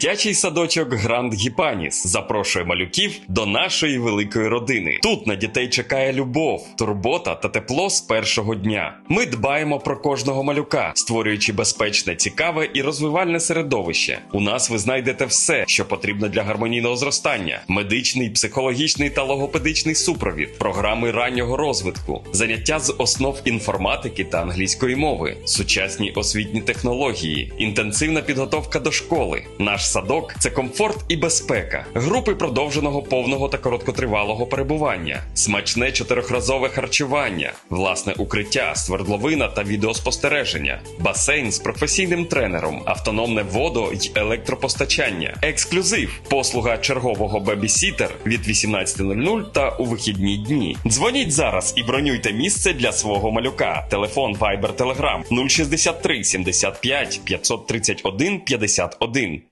Дитячий садочок Гранд Гіпаніс запрошує малюків до нашої великої родини. Тут на дітей чекає любов, турбота та тепло з першого дня. Ми дбаємо про кожного малюка, створюючи безпечне, цікаве і розвивальне середовище. У нас ви знайдете все, що потрібно для гармонійного зростання: медичний, психологічний та логопедичний супровід, програми раннього розвитку, заняття з основ інформатики та англійської мови, сучасні освітні технології, інтенсивна підготовка до школи. Наш садок це комфорт і безпека, групи продовженого повного та короткотривалого перебування, смачне чотирьохразове харчування, власне укриття, свердловина та відеоспостереження, басейн з професійним тренером, автономне водо й електропостачання, ексклюзив, послуга чергового бебісітер від 18.00 та у вихідні дні. Дзвоніть зараз і бронюйте місце для свого малюка. Телефон Viber Telegram 063 75 531 51.